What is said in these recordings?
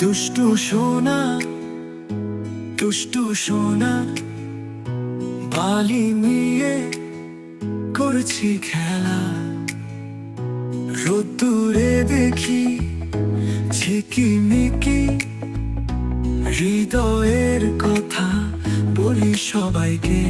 দুষ্টু সোনা দুষ্টু সোনা, বালি নিয়ে করছি খেলা। রোদ্দুরে দেখি ঝিকিমিকি, হৃদয়ের কথা বলি সবাইকে।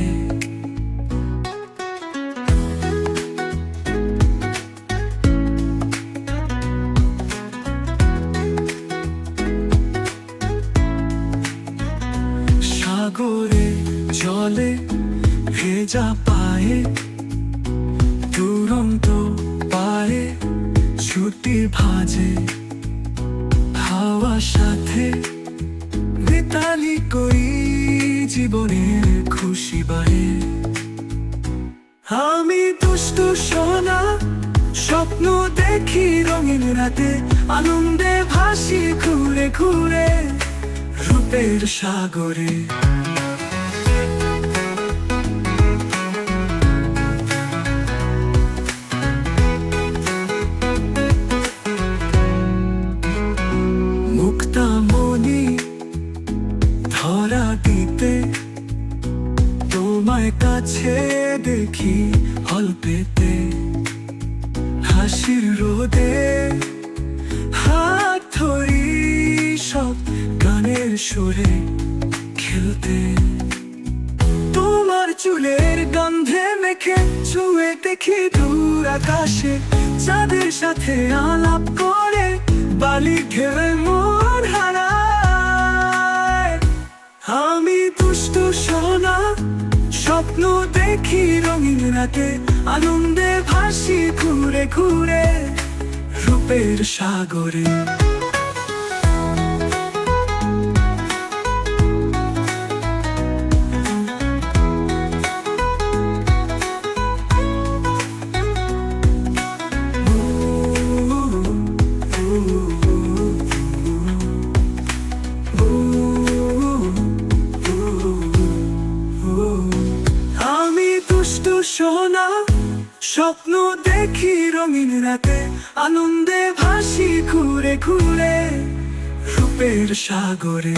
জলে ভেজা পায়ে, দুরন্ত পায়ে ছুটি ভাজে। হাওয়ার সাথে বেতালি করি জীবনের খুশি বাড়ে আমি দুষ্টু সোনা, স্বপ্ন দেখি রঙিন রাতে, আনন্দে ভাসি ঘুরে ঘুরে রূপের সাগরে। কাছে দেখি অল্পেতে হাসির রোদে হাত ধরি সব গানের সুরে খেলতে। তোমার চুলের গন্ধে মেখে ছুঁয়ে দেখি দূর আকাশে চাঁদের সাথে আলাপ করে বালি ঘেরে মন হারায়। আমি দুষ্টু সোনা স্বপ্ন দেখি রঙিন রাতে আনন্দে ভাসি ঘুরে ঘুরে রূপের সাগরে দুষ্টু সোনা স্বপ্ন দেখি রঙিন রাতে আনন্দে ভাসি ঘুরে ঘুরে রূপের সাগরে।